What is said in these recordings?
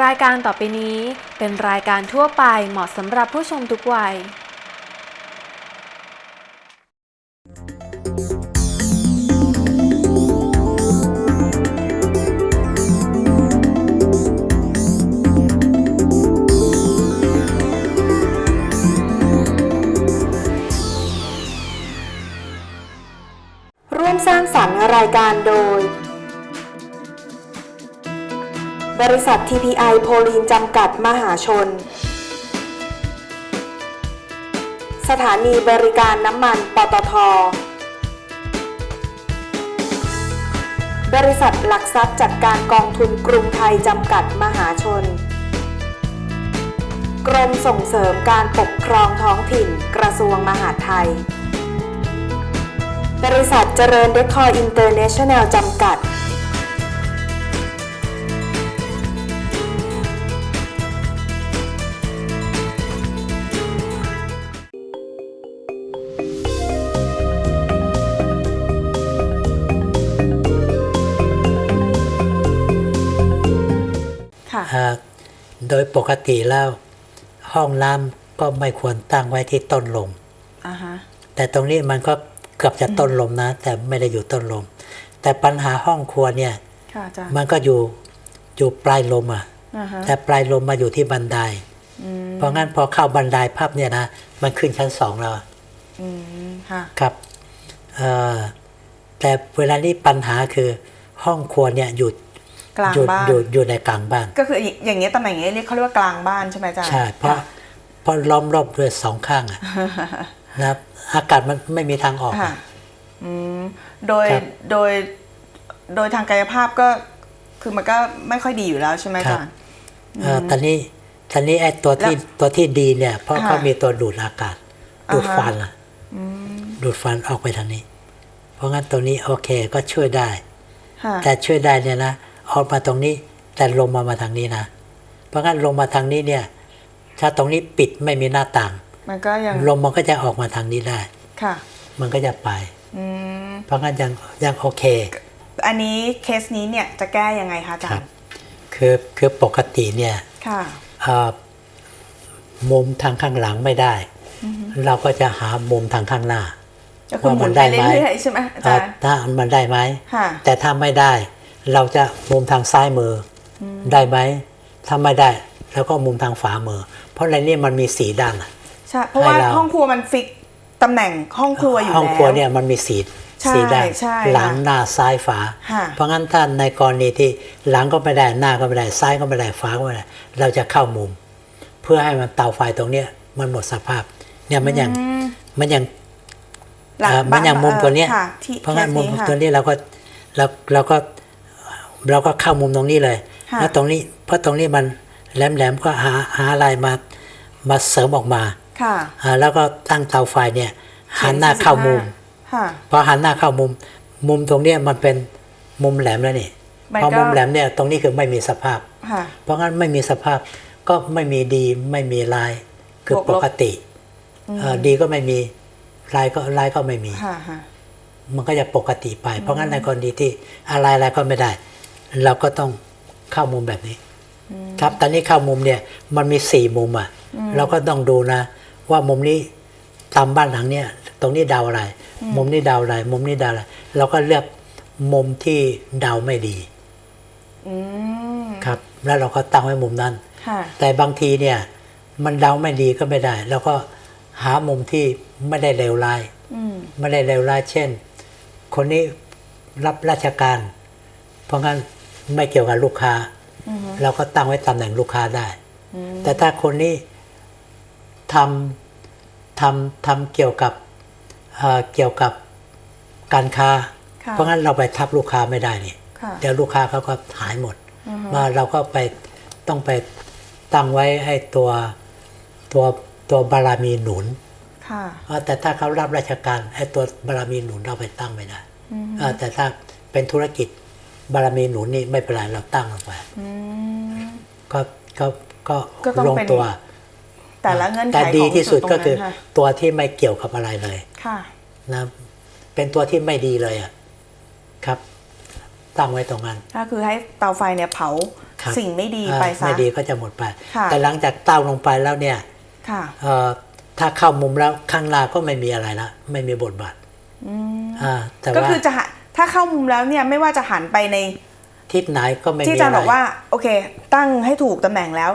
รายการต่อไปนี้เป็นรายการทั่วไปเหมาะสำหรับผู้ชมทุกวัย ร่วมสร้างสรรค์รายการโดย บริษัท TPI โพลีนจำกัดมหาชน สถานีบริการน้ำมัน ปตท บริษัทหลักทรัพย์จัดการกองทุนกรุงไทยจำกัดมหาชน กรมส่งเสริมการปกครองท้องถิ่นกระทรวงมหาดไทย บริษัทเจริญเดคอร์อินเตอร์เนชั่นแนลจำกัด โดยปกติแล้วห้องน้ำก็ไม่ควรตั้งไว้ที่ต้นลมอ่าฮะแต่ตรงนี้มันก็เกือบจะต้นลมนะ แต่ไม่ได้อยู่ต้นลม แต่ปัญหาห้องครัวเนี่ยค่ะอาจารย์มันก็อยู่อยู่ปลายลมอะอ่าฮะแต่ปลายลมมาอยู่ที่บันไดอืมเพราะงั้นพอเข้าบันไดภาพเนี่ยนะมันขึ้นชั้นสองแล้วอืมค่ะครับเอ่อแต่เวลานี้ปัญหาคือห้องครัวเนี่ยอยู่ กลางอยู่บ้าน อยู่อยู่ในกลางบ้าน ก็คืออย่างเงี้ยตำแหน่งอย่างเงี้ยเรียกเขาเรียกว่ากลางบ้านใช่ไหมอาจารย์ใช่เพราะค่เพราะล้อมรอบด้วยสองข้างอะนะครับ อากาศมันไม่มีทางออกค่ะอะอืมโดยครับโดยโดยทางกายภาพก็คือมันก็ไม่ค่อยดีอยู่แล้วใช่ไหมอาจารย์เอ่อตอนนี้ตอนนี้ไอ้ตัวที่แล้วตัวที่ดีเนี่ย เพราะค่ะเขามีตัวดูดอากาศดูดอ่าฮะฟันอะอืมดูดฟันออกไปทางนี้ เพราะงั้นตัวนี้โอเคก็ช่วยได้ค่ะแต่ช่วยได้เนี่ยนะ ออกมาตรงนี้ แต่ลมมามาทางนี้นะ เพราะงั้นลมมาทางนี้เนี่ย ถ้าตรงนี้ปิดไม่มีหน้าต่าง มันก็ยังลมมันก็จะออกมาทางนี้ได้ ค่ะ มันก็จะไปอืมเพราะงั้นยังยังโอเค อันนี้เคสนี้เนี่ยจะแก้ยังไงคะอาจาครัรบย์คือคือปกติเนี่ยค่ะเอ่อมุมทางข้างหลังไม่ได้ เราก็จะหามุมทางข้างหน้าก็คือหมุนว่ามันได้ไปไหมเรื่อยๆใช่ไหมอาจารย์เอ่อถ้ามันได้ไหมค่ะแต่ถ้าไม่ได้ เราจะมุมทางซ้ายมืออได้ไหมถ้าไม่ได้ แล้วก็มุมทางฝามือ เพราะในนี้มันมีสีด้านอะ ใช่เพราะว่าให้เรา ห้องครัวมันฟิกตำแหน่งห้องครัวอยู่ห้องแล้วครัวเนี่ยมันมีสีใช่สีด้านใช่หลังค่ะหน้าซ้ายฝา ค่ะ เพราะงั้นถ้าในกรณีที่หลังก็ไม่ได้หน้าก็ไม่ได้ซ้ายก็ไม่ได้ฝาก็ไม่ได้เราจะเข้ามุม เพื่อให้มันเตาไฟตรงเนี้ยมันหมดสภาพ เนี่ยมันอย่างอืมมันอย่างหลังเอ่อมันอย่างมุมตัวเนี้ย ค่ะที่เพราะงั้นคสมุมค่ะ ตัวนี้เราก็เราเราก็ เราก็เข้ามุมตรงนี้เลยค่ะแล้วตรงนี้เพราะตรงนี้มันแหลมๆก็หาหาอะไรมามาเสริมออกมาค่ะอ่าแล้วก็ตั้งเตาไฟเนี่ยหันหน้าเข้ามุมค่ะพอหันหน้าเข้ามุม มุมตรงเนี้ยมันเป็นมุมแหลมแล้วนี่มันพอก็มุมแหลมเนี่ยตรงนี้คือไม่มีสภาพค่ะเพราะงั้นไม่มีสภาพก็ไม่มีดีไม่มีลายคือบวกลบปกติเอ่อดีก็ไม่มีลายก็ลายก็ไม่มีค่ะค่ะมันก็จะปกติไป เพราะงั้นในกรณีที่อะไรอะไรก็ไม่ได้ เราก็ต้องเข้ามุมแบบนี้ ครับตอนนี้เข้ามุมเนี่ยมันมีสี่มุมอะเราก็ต้องดูนะ ว่ามุมนี้ตามบ้านหลังเนี่ยตรงนี้เดาอะไร มุมนี้เดาอะไร มุมนี้เดาอะไร เราก็เลือกมุมที่เดาไม่ดีอืมครับ แล้วเราก็ตั้งไว้มุมนั้นค่ะแต่บางทีเนี่ย มันเดาไม่ดีก็ไม่ได้ แล้วก็หามุมที่ไม่ได้เลวร้ายอืมไม่ได้เลวร้ายเช่น คนนี้รับราชการ เพราะงั้น ไม่เกี่ยวกับลูกค้าอือฮึเราก็ตั้งไว้ตำแหน่งลูกค้าได้อืมแต่ถ้าคนนี้ทำทำทำเกี่ยวกับเอ่อเกี่ยวกับการค้าค่ะเพราะงั้นเราไปทับลูกค้าไม่ได้นี่ค่ะเดี๋ยวลูกค้าเขาก็หายหมดอือฮึมาเราก็ไปต้องไปตั้งไว้ให้ตัวตัวตัวบารมีหนุนค่ะเอ่อแต่ถ้าเขารับราชการไอ้ตัวบารมีหนุนเราไปตั้งไม่ได้อืมเอ่อแต่ถ้าเป็นธุรกิจ บารมีหนุนนี่ไม่เป็นไรเราตั้งลงไปอืมก็ก็ก็ก็ต้องลงเป็น ตัว แต่ละเงื่อนไขแต่ดีของที่สุดตรงก็คือนั้นค่ะตัวที่ไม่เกี่ยวกับอะไรเลย ค่ะ นะเป็นตัวที่ไม่ดีเลยอะครับ ตั้งไว้ตรงนั้น ก็คือให้เตาไฟเนี่ยเผาครับ สิ่งไม่ดีอ่าไปซะ ไม่ดีก็จะหมดไป ค่ะ แต่หลังจากเต้าลงไปแล้วเนี่ยค่ะ เอ่อถ้าเข้ามุมแล้วข้างล่างก็ไม่มีอะไรละไม่มีบทบาทอืมอ่าแต่ก็ว่าคือจะหัน ถ้าเข้ามุมแล้วเนี่ยไม่ว่าจะหันไปในทิศไหนก็ไม่มีที่อาจารย์ะไรบอกว่าโอเค ตั้งให้ถูกตำแหน่งแล้ว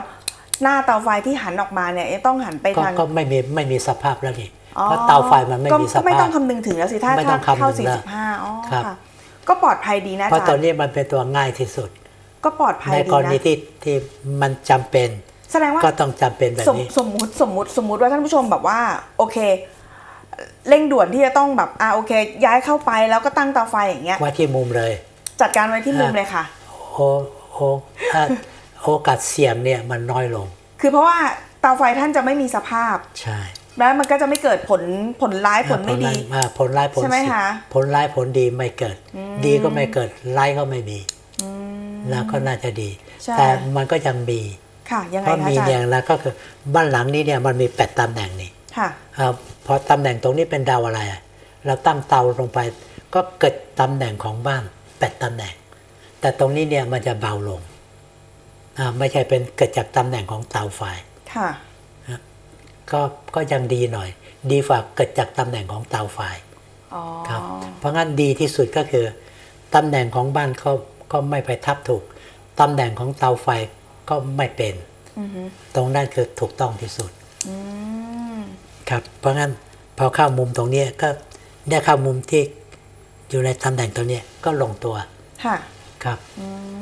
หน้าเตาไฟที่หันออกมาเนี่ยจะต้องหันไปก็ทางก็ไม่มีไม่มีสภาพแล้วนี่อ๋อเพราะเตาไฟมันไม่ก็มีสก็ไม่ภาต้พองคำนึงถึงแล้วสิถ้าไม่ต้ถ้าองคำนึงเข้าแล้ว45อ๋อครับค่ะก็ปลอดภัยดีนะเพราะอาตจาอรนย์นี้มันเป็นตัวง่ายที่สุด ก็ปลอดภัยในดีกรณีนะที่ที่มันจำเป็น แสดงว่าก็ต้องจำเป็นแบบสมนี้สมมุติสมมุติสมมุติว่าท่านผู้ชมแบบว่า โอเค เร่งด่วนที่จะต้องแบบอ่าโอเค ย้ายเข้าไปแล้วก็ตั้งเตาไฟอย่างเงี้ยไว่าที่มุมเลย จัดการไว้ที่มุมเลยค่ะ โอโอถ้าโอกาสเสี่ยงเนี่ยมันน้อยลง คือเพราะว่าเตาไฟท่านจะไม่มีสภาพ ใช่ แล้วมันก็จะไม่เกิดผลผลร้ายผลไม่ดีอ่าผลร้ายผลใช่ไหมเสียคะผลร้ายผลดีไม่เกิด ดีก็ไม่เกิดร้ายก็ไม่มีอืมแล้วก็น่าจะดีใช่แต่มันก็ยังมีค่ะยังไงเพราะคะมีอาจารเนี่ยย์แล้วก็คือบ้านหลังนี้เนี่ยมันมีแปดตำแหน่งนี่ค่ะอ่า พอตำแหน่งตรงนี้เป็นดาวอะไรอะเราตั้งเตาลงไปก็เกิดตำแหน่งของบ้านแปดตำแหน่ง แต่ตรงนี้เนี่ยมันจะเบาลงอ่าไม่ใช่เป็นเกิดจากตำแหน่งของเตาไฟค่ะก็ก็ยังดีหน่อย ดีกว่าเกิดจากตำแหน่งของเตาไฟอ๋อครับเพราะงั้นดีที่สุดก็คือตำแหน่งของบ้านก็ก็ไม่ไปทับถูกตำแหน่งของเตาไฟก็ไม่เป็นอือฮึตรงนั้นคือถูกต้องที่สุดอืม ครับ เพราะงั้นพอเข้ามุมตรงเนี้ยก็ได้เข้ามุมที่อยู่ในตำแหน่งตรงเนี้ยก็ลงตัว ค่ะ ครับอืม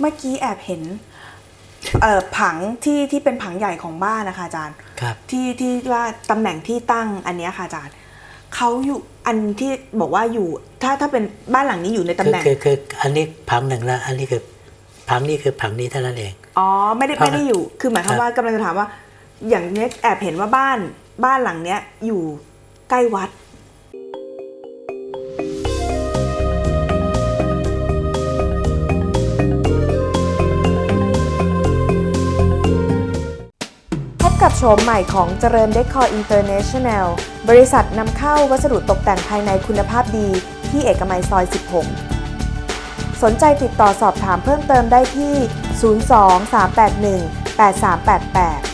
เมื่อกี้แอบเห็นเอ่อผังที่ที่เป็นผังใหญ่ของบ้านนะคะอาจารย์ครับที่ที่ว่าตำแหน่งที่ตั้งอันเนี้ยค่ะอาจารย์เขาอยู่อันที่บอกว่าอยู่ ถ้าถ้าเป็นบ้านหลังนี้อยู่ในตำคือแหน่งคือคืออันนี้ผังหนึ่งแล้วอันนี้คือผังนี้คือผังนี้เท่านั้นเองอ๋อไม่ได้ครับไม่ได้อยู่ คือหมายคครัวามบว่ากำลังจะถามว่า อย่างเนี้ยแอบเห็นว่าบ้าน บ้านหลังเนี้ยอยู่ใกล้วัด พบกับโฉมใหม่ของเจริญเดคอร์อินเตอร์เนชั่นแนลบริษัทนำเข้าวัสดุตกแต่งภายในคุณภาพดีที่เอกมัยซอย 16 สนใจติดต่อสอบถามเพิ่มเติมได้ที่ 02-381-8388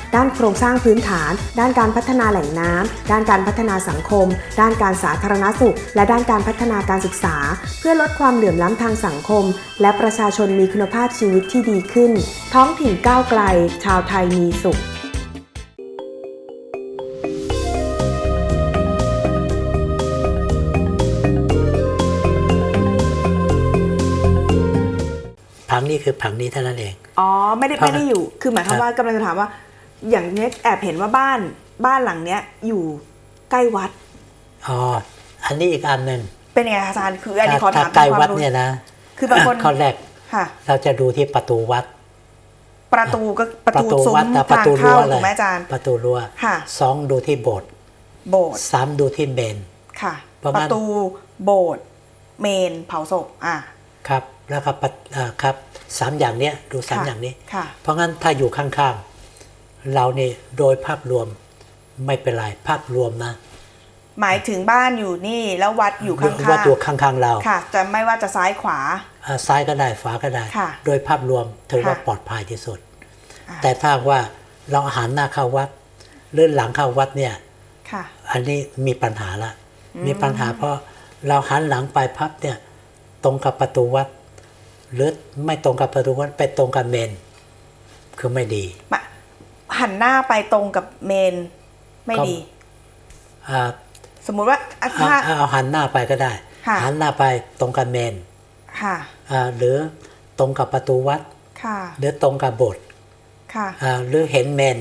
ด้านโครงสร้างพื้นฐาน ด้านการพัฒนาแหล่งน้ำด้านการพัฒนาสังคม ด้านการสาธารณสุข และด้านการพัฒนาการศึกษา เพื่อลดความเหลื่อมล้ำทางสังคม และประชาชนมีคุณภาพชีวิตที่ดีขึ้น ท้องถิ่นก้าวไกล ชาวไทยมีสุขผังนี้คือผังนี้เท่านั้นเอง อ๋อ ไม่ได้ครับไม่ได้อยู่ คือหมายความครับว่ากำลังจะถามว่า อย่างเนี้ยแอบเห็นว่าบ้านบ้านหลังเนี้ยอยู่ใกล้วัด อ๋อ อันนี้อีกอันหนึ่งเป็นยังไงคะอาจารย์คืออันนี้ขอถ้าถามใกล้ควาวัดมรู้เนี่ยนะคือบางคนข้อแรกค่ะ เราจะดูที่ประตูวัด ประตูก็ประตูซุ้มวัดนะประทางตูรั้เข้าวเลถูยกไหมอาจารย์ ประตูรั้วค่ะ สองดูที่โบสถ์โบสถ์สามดูที่เมน ค่ะประปมาณระตูโบสถ์เมนเผาศพอะครับแล้วก็ปะเอ่อครับสามอย่างเนี้ยดูสามค่ะอย่างนี้ ค่ะ เพราะงั้นถ้าอยู่ข้างๆ เรานี่โดยภาพรวมไม่เป็นไรภาพรวมนะ หมายถึงบ้านอยู่นี่แล้ววัดอยู่ข้างวัดอยู่ข้างๆเราๆค่ะ จะไม่ว่าจะซ้ายขวาอ่าซ้ายก็ได้ฝาก็ได้ค่ะโดยภาพรวมถือว่าค่ะปลอดภัยที่สุดอ่าแต่ถ้าว่าเราหันหน้าเข้าวัดหรือหลังเข้าวัดเนี่ยค่ะอันนี้มีปัญหาละ มีปัญหาเพราะเราหันหลังไปพับเนี่ยตรงกับประตูวัดหรือไม่ตรงกับประตูวัดไปตรงกับเมน คือไม่ดีมา หันหน้าไปตรงกับเมนไม่ก็ดี อ่าสมมุติว่าอะเอาถ้าเอาเอาหันหน้าไปก็ได้ ค่ะ หันหน้าไปตรงกับเมนค่ะ อ่าหรือตรงกับประตูวัด ค่ะหรือตรงกับโบสถ์ค่ะ อ่าหรือเห็นเมน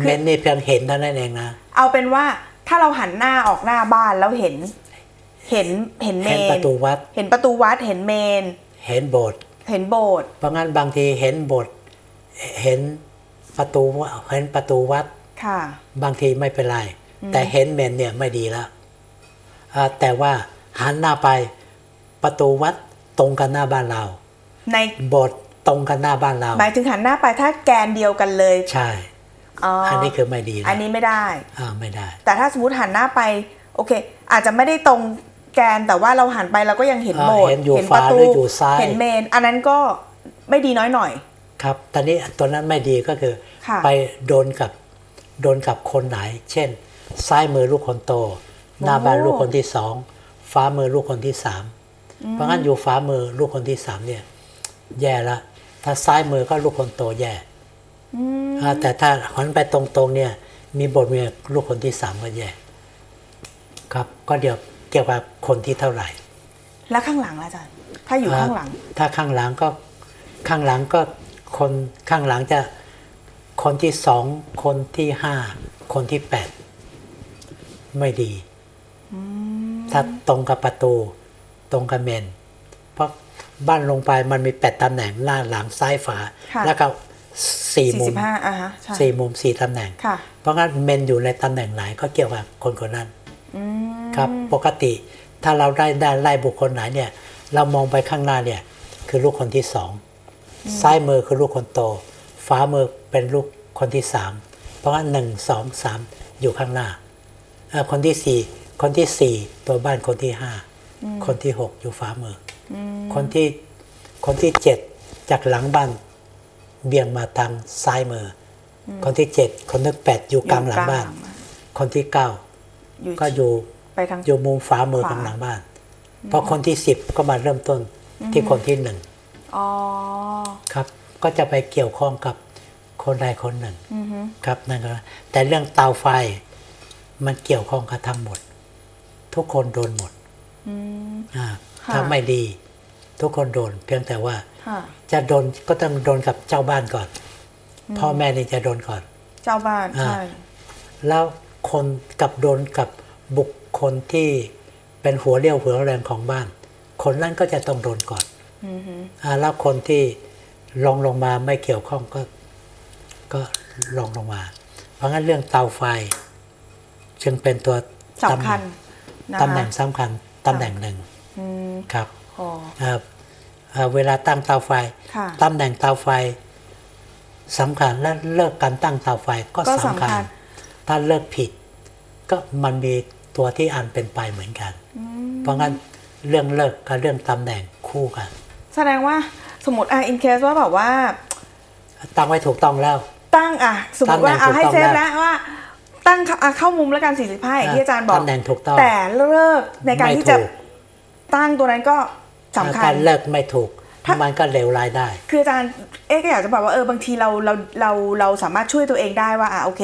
คือ เมนนี่เพียงเห็นเท่านั้นเองนะ เอาเป็นว่าถ้าเราหันหน้าออกหน้าบ้านแล้วเห็น เห็นเห็นเมเห็นนประตูวัด เห็นประตูวัดเห็นเมน เห็นโบสถ์เห็นโบสถ์เพราะงั้นบางทีเห็นโบสถ์เห็น ประตูวัดเห็นประตูวัดค่ะบางทีไม่เป็นไร แต่เห็นเมนเนี่ยไม่ดีแล้วอ่าแต่ว่าหันหน้าไปประตูวัดตรงกันหน้าบ้านเรา ในโบสถ์ตรงกันหน้าบ้านเรา หมายถึงหันหน้าไปถ้าแกนเดียวกันเลย ใช่อ๋ออัอันนี้คือไม่ดีนะอันนี้ไม่ได้อ่าไม่ได้ แต่ถ้าสมมติหันหน้าไปโอเค อาจจะไม่ได้ตรงแกนแต่ว่าเราหันไปเราก็ยังเห็นอ่าโบสถ์เห็นอยู่ประขวาหรืออยู่ซ้ายเห็นเมน อันนั้นก็ไม่ดีน้อยหน่อย ครับ ตอนนี้ตัวนั้นไม่ดีก็คือค่ะไปโดนกับโดนกับคนไหน เช่น ซ้ายมือลูกคนโต หน้าบ้านลูกคนที่สองฟ้ามือลูกคนที่สามเพราะงั้นอยู่ฟ้ามือลูกคนที่สามเนี่ย แย่ละ ถ้าซ้ายมือก็ลูกคนโตแย่อ่าแต่ถ้าหันไปตรงๆเนี่ย มีบทเมียลูกคนที่สามก็แย่ ครับ ก็เดี๋ยวเกี่ยวกับคนที่เท่าไหร่ แล้วข้างหลังล่ะอาจารย์ ถ้าอยู่ข้างหลัง ถ้าข้างหลังก็ข้างหลังก็ คนข้างหลังจะคนที่สองคนที่ห้าคนที่แปดไม่ดี ถ้าตรงกับประตู ตรงกับเมน เพราะบ้านลงไปมันมีแปดตำแหน่งหน้าหลังซ้ายฝาค่ะแล้วก็สี่มุม45อะฮะใช่สี่มุมสี่ตำแหน่งค่ะเพราะงั้นเมนอยู่ในตำแหน่งไหนก็เกี่ยวกับคนคนนั้นอืมครับปกติถ้าเราได้ได้ไล่บุคคลไหนเนี่ย เรามองไปข้างหน้าเนี่ย คือลูกคนที่สอง ซ้ายมือคือลูกคนโตฟ้ามือเป็นลูกคนที่สามเพราะงั้นหนึ่งสองสามอยู่ข้างหน้าเอ่อคนที่สี่คนที่สี่ตัวบ้านคนที่ห้าคนที่หกอยู่ฟ้ามืออคนที่คนที่เจ็ดจากหลังบ้านเบี่ยงมาทางซ้ายมืออคนที่เจ็ดคนที่แปดอยู่กลางหลังบ้าน คนที่เก้าอยู่ก็อยู่ไปทางอยู่มุมฝามือขวาของหลังบ้าน เพราะคนที่สิบก็มาเริ่มต้นที่คนที่หนึ่ง อ๋อ ครับ ก็จะไปเกี่ยวข้องกับคนใดคนหนึ่งอือฮึครับนั่นก็แต่เรื่องเตาไฟมันเกี่ยวข้องกับทั้งหมด ทุกคนโดนหมดอืม อ่าค่ะ ถ้าไม่ดี ทุกคนโดน เพียงแต่ว่าค่ะ จะโดนก็ต้องโดนกับเจ้าบ้านก่อน พ่อแม่นี่จะโดนก่อน เจ้าบ้าน อ่า ใช่ แล้วคนกับโดนกับบุคคลที่เป็นหัวเรี่ยวหัวแรงของบ้าน คนนั้นก็จะต้องโดนก่อนอือฮึอ่า แล้วคนที่ลงลงมาไม่เกี่ยวข้องก็ก็ลงลงมา เพราะงั้นเรื่องเตาไฟ จึงเป็นตัวสำคัญนะคะตำแหน่งสำคัญตำแหน่งหนึ่งอืมครับอ๋ออ่าอ่าเวลาตั้งเตาไฟค่ะตำแหน่งเตาไฟสำคัญและเลิกการตั้งเตาไฟก็ก็สำสำคัคัญญถ้าเลิกผิด ก็มันมีตัวที่อันเป็นไปเหมือนกัน เพราะงั้นเรื่องเลิกกับเรื่องตำแหน่งคู่กัน แสดงว่าสมมติอะอินเคสว่าแบบว่า ตั้งไว้ถูกต้องแล้ว ตั้งอะ สมมติว่าตำแหน่งเอาให้ถูกต้องเซฟแล้แล้ววว่า ตั้งเข้าอะเข้ามุมแล้วกัน45อย่างที่อาจารย์บอกตำแหน่งถูกต้องแต่เลิกในการไม่ที่จะถูกตั้งตัวนั้นก็สำคัถ้าญเลิกไม่ถูกถ้ามันก็เลวร้ายได้ คืออาจารย์เอ๊ะก็อยากจะบอกว่าเออบางทีเราเราเราเราสามารถช่วยตัวเองได้ว่าอะโอเค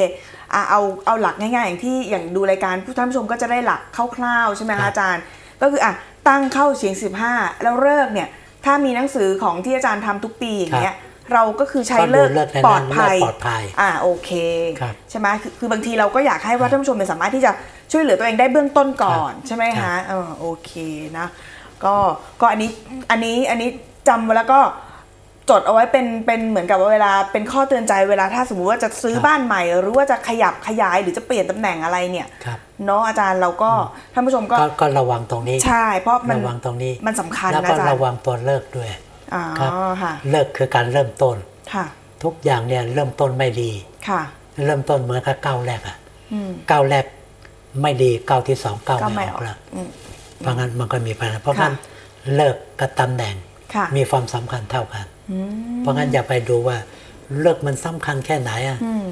อะเอาเอาหลักง่ายๆอย่างที่อย่างดูรายการผู้ท่านผู้ชมก็จะได้หลักคร่าวๆใช่ไหมครัคะบอาจารย์ ก็คืออะตั้งเข้าเสียง 15 แล้วเลิกเนี่ย ถ้ามีหนังสือของที่อาจารย์ทำทุกปีอย่างเงี้ยเราก็คือใช้ก็ดูเลิกเลิกในนั้นปลอดภัยเลิกปลอดภัย อ่าโอเคครับใช่ไหมคือคือบางทีเราก็อยากให้ว่าท่านผู้ชมเนี่ยสามารถที่จะช่วยเหลือตัวเองได้เบื้องต้นก่อนใช่ไหมครัคะบเออโอเคนะก็ก็อันนี้อันนี้อันนี้จำไว้แล้วก็ จดเอาไว้เป็นเป็นเหมือนกับว่าเวลาเป็นข้อเตือนใจเวลาถ้าสมมุติว่าจะซื้อบ้านใหม่ หรือว่าจะขยับขยายหรือจะเปลี่ยนตำแหน่งอะไรเนี่ยครับเนาะอาจารย์เราก็ท่านผู้ชมก็ก็ก็ระวังตรงนี้ ใช่ เพราะมันระวังตรงนี้มันสำคัญแล้วนะก็อาจารระย์วังตัวเลิกด้วยอ๋อครับค่ะเลิกคือการเริ่มต้นค่ะ ทุกอย่างเนี่ยเริ่มต้นไม่ดีค่ะ เริ่มต้นเหมือนกับก้าวแรกอะอืมก้าวแรกไม่ดีก้าวที่สองก้าวก็ไม่ไม่ออออกกแล้วอืมเพราะงั้นมันก็มีปัญหาเพราะค่ะงั้นเลิกกับตำแหน่งค่ะมีความสำคัญเท่ากันอืม เพราะงั้นอย่าไปดูว่าเลิกมันสำคัญแค่ไหนอะอืม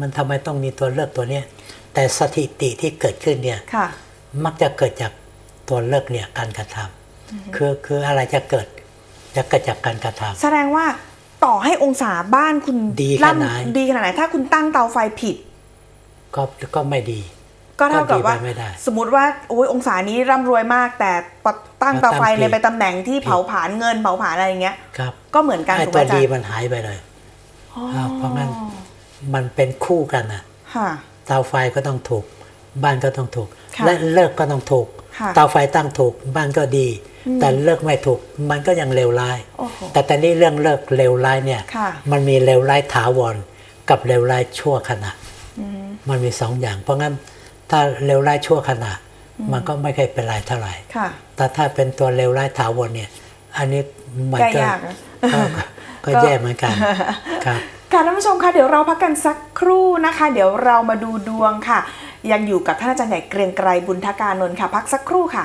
มันทำไมต้องมีตัวเลิกตัวเนี้ยแต่สถิติที่เกิดขึ้นเนี่ยค่ะมักจะเกิดจากตัวเลิกเนี่ยการกระทำคือคืออะไรจะเกิดจะเกิดจากการกระทำแสดงว่าต่อให้องศาบ้านคุณดีขนาดไหนล่ำดีขนาดไหนถ้าคุณตั้งเตาไฟผิด ก็ก็ไม่ดี ก็เท่ากับว่าก็ดีไปไม่ได้สมมติว่าโอ้ยองศานี้ร่ำรวยมาก แต่ปะตั้งเตาไฟตั้งผิดในไปตำแหน่งที่เผาผลาญเงินเผาผลาญอะไรอย่างเงี้ยครับก็เหมือนกันไอ้ถูกไหมตัวอาจารดีย์มันหายไปเลยอ๋ออ่าเพราะงั้นมันเป็นคู่กันนะค่ะเตาไฟก็ต้องถูก บ้านก็ต้องถูกค่ะและเลิกก็ต้องถูกค่ะเตาไฟตั้งถูก บ้านก็ดี แต่เลิกไม่ถูก มันก็ยังเลวร้ายโอ้โหแต่ตอนนี้เรื่องเลิกเลวร้ายเนี่ยค่ะมันมีเลวร้ายถาวรกับเลวร้ายชั่วขณะอืมมันมีสองอย่าง เพราะงั้น ถ้าเลวร้ายชั่วขณะ มันก็ไม่เคยเป็นไรเท่าไหร่ค่ะแต่ถ้าเป็นตัวเลวร้ายถาวรเนี่ย อันนี้มันแก้ก็ยากนะก็ก็ก็แย่เหมือนกันครับค่ะท่านผู้ชมคะเดี๋ยวเราพักกันสักครู่นะคะ เดี๋ยวเรามาดูดวงค่ะ ยังอยู่กับท่านอาจารย์ใหญ่เกรียงไกรบุญทการนนท์ค่ะ พักสักครู่ค่ะ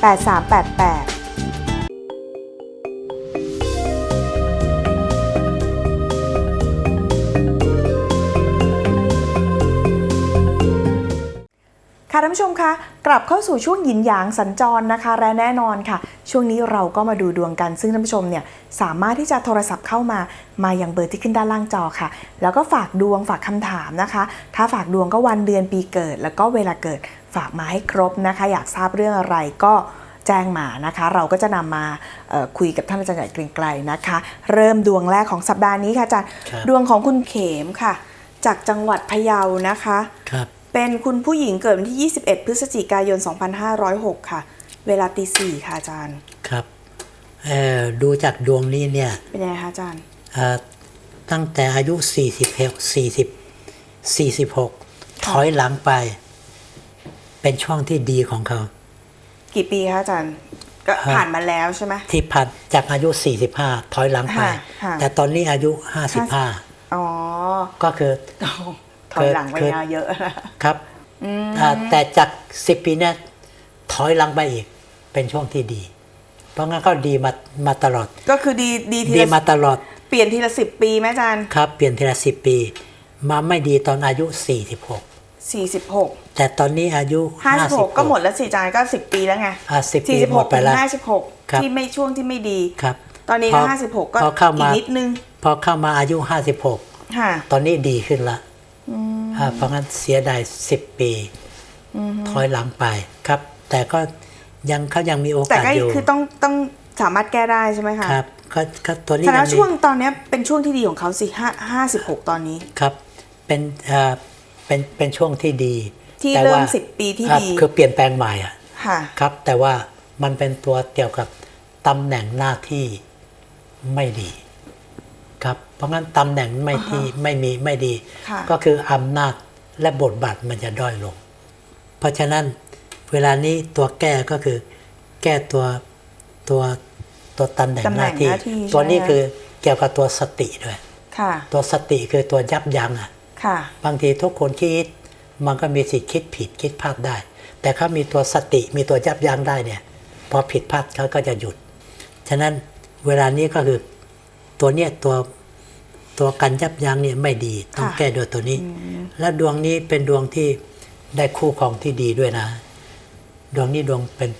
8388ค่ะท่านผู้ชมคะกลับเข้าสู่ช่วงหยินหยางสัญจรนะคะ และแน่นอนค่ะ ช่วงนี้เราก็มาดูดวงกัน ซึ่งท่านผู้ชมเนี่ยสามารถที่จะโทรศัพท์เข้ามามาอย่างเบอร์ที่ขึ้นด้านล่างจอค่ะ แล้วก็ฝากดวงฝากคำถามนะคะ ถ้าฝากดวงก็วันเดือนปีเกิด แล้วก็เวลาเกิด ฝากมาให้ครบนะคะ อยากทราบเรื่องอะไรก็แจ้งมานะคะ เราก็จะนำมาเอ่อคุยกับท่านอาจารย์ใหญ่เกรียงไกรนะคะ เริ่มดวงแรกของสัปดาห์นี้ค่ะอาจารย์ครับดวงของคุณเขมค่ะ จากจังหวัดพะเยานะคะครับเป็นคุณผู้หญิงเกิดวันที่ 21 พฤศจิกายน 2506 ค่ะ เวลาตีสี่ค่ะอาจารย์ครับเอ่อดูจากดวงนี้เนี่ยเป็นยังไงคะอาจารย์เอ่อตั้งแต่อายุ40 40 46 ถอยหลังไป เป็นช่วงที่ดีของเขา กี่ปีคะอาจารย์ก็ฮะผ่านมาแล้วใช่ไหมที่ผ่านจากอายุ 45 ถอยหลังไปค่ะค่ะแต่ตอนนี้อายุอ๋อ55ก็คือถอยหลังไปคือเยอะๆนะครับอ่าแต่จาก 10 ปีเนี่ยถอยหลังไปอีก เป็นช่วงที่ดี เพราะงั้นก็ดีมามาตลอด ก็คือดีดีทีดีละมาตลอดเปลี่ยนทีละสิบปีไหมอาจารย์ครับ เปลี่ยนทีละสิปี มาไม่ดีตอนอายุ 46 46แต่ตอนนี้อายุ56ก็หมดแล้วสิอาจารย์ก็10ปีแล้วไงอ่า10ปีหมด46ไปถึงแล้ว56ครับที่ไม่ช่วงที่ไม่ดีครับ ตอนนี้พก็อ56ก็พอเข้าอีมากนิดนึง พอเข้ามาอายุ56ค่ะตอนนี้ดีขึ้นละอ่าเพราะงั้นเสียดาย10ปีถอยหลังไปครับ แต่ก็ยังเขายังมีโอแต่กาสก็อยู่คือต้องต้องสามารถแก้ได้ใช่ไหมคะครับก็ก็ตัวนี้แสดงยังว่ามีช่วงตอนเนี้ยเป็นช่วงที่ดีของเขาสิห้าห้าสิบหกตอนนี้ครับ เป็นเอ่อ เป็นเป็นช่วงที่ดีที่แต่เริ่มว่าสิบปีที่อะดีคือเปลี่ยนแปลงใหม่อะค่ะครับ แต่ว่ามันเป็นตัวเกี่ยวกับตำแหน่งหน้าที่ไม่ดีครับ เพราะงั้นตำแหน่งไม่ที่ไม่มีไม่ดีค่ะก็คืออำนาจและบทบาทมันจะด้อยลง เพราะฉะนั้นเวลานี้ตัวแก้ก็คือ แก้ตัวตัวตัวตำแหน่งตำแหหน่น้างที่หน้าที่ ตัวนี้ใช่ไหมคือเกี่ยวกับตัวสติด้วยค่ะตัวสติคือตัวยับยั้งอะค่ะ บางทีทุกคนคิด มันก็มีสิทธิ์คิดผิดคิดพลาดได้ แต่เขามีตัวสติมีตัวยับยั้งได้เนี่ยพอผิดพลาดเขาก็จะหยุด ฉะนั้นเวลานี้ก็คือตัวเนี้ยตัวตัวการยับยั้งเนี่ยไม่ดีต้องค่ะแก้โดยตัวนี้ และดวงนี้เป็นดวงที่ได้คู่ครองที่ดีด้วยนะ ดวงนี้ดวงเป็น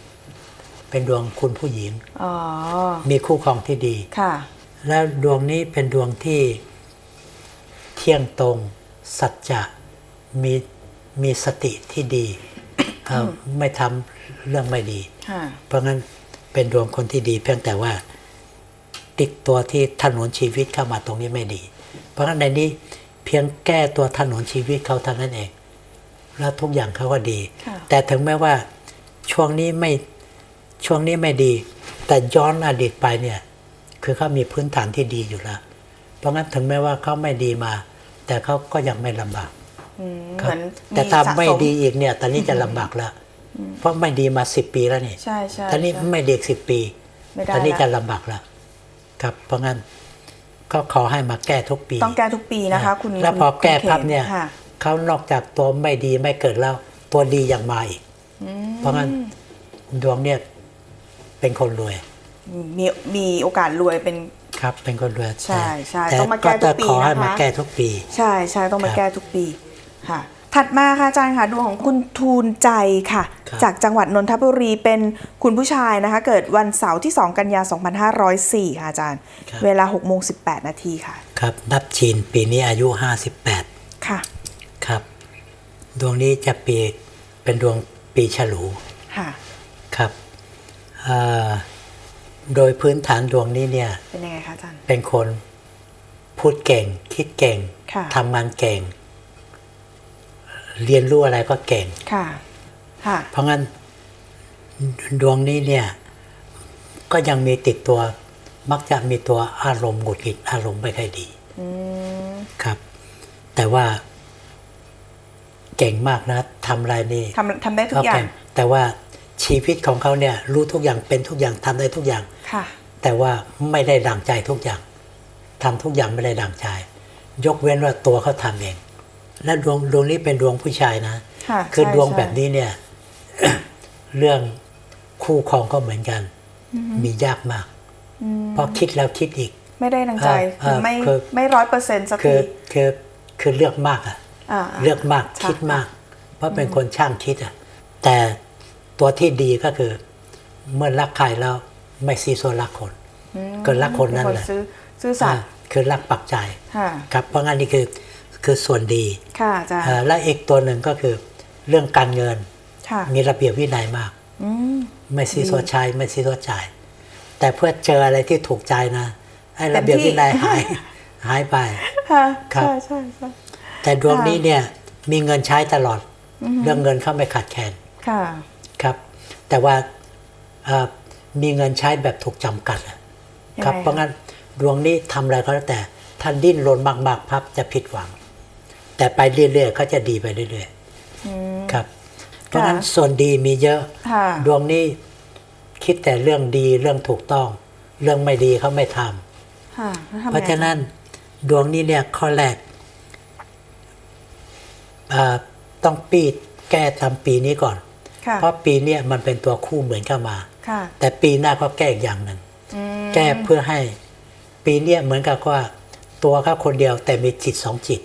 เป็นดวงคุณผู้หญิงอ๋อมีคู่ครองที่ดี ค่ะ และดวงนี้เป็นดวงที่เที่ยงตรง สัจจะมีมีสติที่ดีเอ่อไม่ทำเรื่องไม่ดีค่ะเพราะงั้นเป็นดวงคนที่ดีเพียงแต่ว่า ติดตัวที่ถนนชีวิตเข้ามาตรงนี้ไม่ดี เพราะงั้นในนี้เพียงแก้ตัวถนนชีวิตเขาเท่านั้นเอง แล้วทุกอย่างเขาก็ดีค่ะแต่ถึงแม้ว่าช่วงนี้ไม่ช่วงนี้ไม่ดี แต่ย้อนอดีตไปเนี่ย คือเขามีพื้นฐานที่ดีอยู่แล้ว เพราะงั้นถึงแม้ว่าเขาไม่ดีมา แต่เขาก็ยังไม่ลำบากอืมคเหรับมือนแต่ถ้าสะสไม่ดีอีกเนี่ย ตอนนี้จะลำบากแล้วเพราะไม่ดีมาสิบปีแล้วนี่ใช่ใช่ตอนนี้ใช่ไม่เด็กสิบปีไม่ได้ตอนนี้ละจะลำบากแล้วครับ เพราะงั้นก็ขอให้มาแก้ทุกปี ต้องแก้ทุกปีนะคะ คุณแล้วพอคุณแก้คุณพับขมเนี่ยค่ะเขานอกจากตัวไม่ดีไม่เกิดแล้ว ตัวดียังมาอีกเพราะงั้นดวงเนี่ยเป็นคนรวย มีมีโอกาสรวยเป็นครับเป็นคนรวยใช่ใช่แต่ต้องมาแก้ทุกปีขอให้นะคะมาแก้ทุกปี ใช่ใช่ต้องมาครับแก้ทุกปีค่ะ ถัดมาค่ะอาจารย์ค่ะดวงของคุณทูลใจค่ะครับจากจังหวัดนนทบุรีเป็นคุณผู้ชายนะคะ เกิดวันเสาร์ที่ 2 กันยา 2504 ค่ะอาจารย์ เวลา6โมง18 นาทีค่ะ ครับ นับจีนปีนี้อายุ 58 ค่ะ ครับ ดวงนี้จะปีเป็นดวงปีฉลู ค่ะ ครับเอ่อ โดยพื้นฐานดวงนี้เนี่ย เป็นยังไงคะอาจารย์ เป็นคนพูดเก่ง คิดเก่งค่ะทำงานเก่ง เรียนรู้อะไรก็เก่งค่ะค่ะ เพราะงั้นดวงนี้เนี่ย ก็ยังมีติดตัว มักจะมีตัวอารมณ์หงุดหงิดอารมณ์ไม่ค่อยดีอืมครับ แต่ว่าเก่งมากนะทำอะไรนี่ทำทำได้ทุกเขาอย่าเก่งงแต่ว่า ชีวิตของเขาเนี่ยรู้ทุกอย่างเป็นทุกอย่างทำได้ทุกอย่างค่ะ แต่ว่าไม่ได้ดังใจทุกอย่างทำทุกอย่างไม่ได้ดังใจ ยกเว้นว่าตัวเขาทำเอง และดวงดวงนี้เป็นดวงผู้ชายนะค่ะคือใช่ดวงใช่แบบนี้เนี่ยเรื่องคู่ครองก็เหมือนกัน มียากมากเพราะคิดแล้วคิดอีก ไม่ได้ดังใจอ่าคือไม่คือไม่ร้อยเปอร์เซ็นต์สักคืทีอคือคือเลือกมากอะอ่าเลือกมากค่ะคิดมาก เพราะเป็นคนช่างคิดอะแต่ ตัวที่ดีก็คือ เมื่อรักใครแล้วไม่ซีโซรักคนก็รักคนนั้นเป็แหละซื้อซื้อสัตย์อ่าคือรักปักใจค่ะครับเพราะงั้นนี่คือคือส่วนดีค่ะอาจารย์อ่าและอีกตัวหนึ่งก็คือเรื่องการเงินค่ะมีระเบียบวินัยมากอืมไม่ซีโซใช้ไม่ซีโซจ่าย แต่เพื่อเจออะไรที่ถูกใจนะไอ้ระเบียบเต็มที่วินัยหายหายไปค่ะครับใช่ใช่ใช่แต่ดวงนี้เนี่ยมีเงินใช้ตลอด เรื่องเงินเขาไม่ขาดแคลน ค่ะครับ แต่ว่าเอ่อมีเงินใช้แบบถูกจำกัดอะยังไงครับ เพราะงั้นดวงนี้ทำอะไรก็แล้วแต่ท่านดิ้นรนมากๆพับจะผิดหวัง แต่ไปเรื่อยๆเขาจะดีไปเรื่อยอืมๆครับ เพราะงั้นส่วนดีมีเยอะค่ะดวงนี้คิดแต่เรื่องดีเรื่องถูกต้อง เรื่องไม่ดีเขาไม่ทำค่ะแล้วทำไงเพราะฉะนั้นดวงนี้เนี่ยข้อแรกอ่าต้องปีดแก้ทำปีนี้ก่อนค่ะ เพราะปีเนี้ยมันเป็นตัวคู่เหมือนเข้ามาค่ะแต่ปีหน้าก็แก้อีกอย่างหนึ่งอืมแก้เพื่อให้ปีเนี้ยเหมือนกับว่าตัวเขาคนเดียวแต่มีจิตสองจิต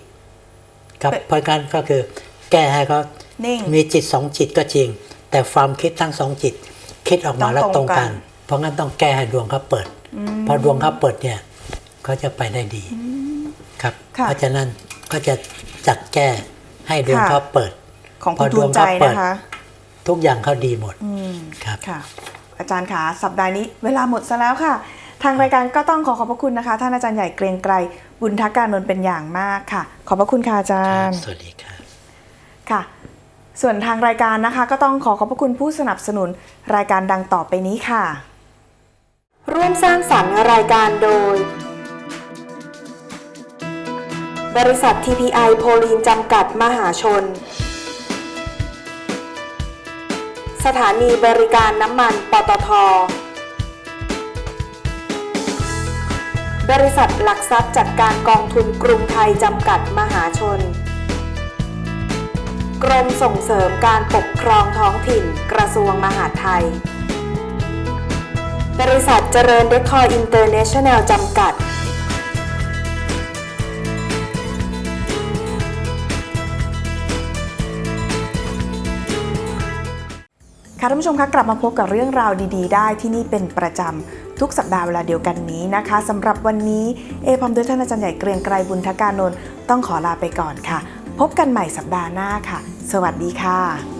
ครับเพราะงั้นก็คือ แก้ให้เขานิ่งมีจิตสองจิตก็จริง แต่ความคิดทั้งสองจิต คิดออกมาแล้วต้ตอรงงตรงกักันนเพราะงั้นต้องแก้ให้ดวงเขาเปิด พอดวงเขาเปิดเนี่ยเขาจะไปได้ดี ครับค่ะเพราะฉะนั้นก็จะจัดแก้ให้ดวงค่ะเขาเปิด ของพคุอณดทูวลงใจเขาเปิดนะคะ ทุกอย่างเขาดีหมดอืมครับค่ะ อาจารย์ขาสัปดาห์นี้เวลาหมดซะแล้วค่ะ ทางรายการก็ต้องขอขอบพระคุณนะคะ ท่านอาจารย์ใหญ่เกรียงไกรบุญทักการนนท์เป็นอย่างมากค่ะ ขอบพระคุณค่ะอาจารย์ สวัสดีครับค่ะ ส่วนทางรายการนะคะ ก็ต้องขอขอบพระคุณผู้สนับสนุนรายการดังต่อไปนี้ค่ะ ร่วมสร้างสรรค์รายการโดย บริษัท TPI โพลีนจำกัดมหาชน สถานีบริการน้ำมัน ปตท บริษัทหลักทรัพย์จัดการกองทุนกรุงไทยจำกัดมหาชน กรมส่งเสริมการปกครองท้องถิ่นกระทรวงมหาดไทย บริษัทเจริญเดคอร์อินเตอร์เนชั่นแนลจำกัด ค่ะท่านผู้ชมคะกลับมาพบกับเรื่องราวดีๆ ได้ที่นี่เป็นประจำทุกสัปดาห์เวลาเดียวกันนี้นะคะสำหรับวันนี้เอพร้อมด้วยท่านอาจารย์ใหญ่เกรียงไกรบุญทการนนท์ต้องขอลาไปก่อนค่ะ พบกันใหม่สัปดาห์หน้าค่ะ สวัสดีค่ะ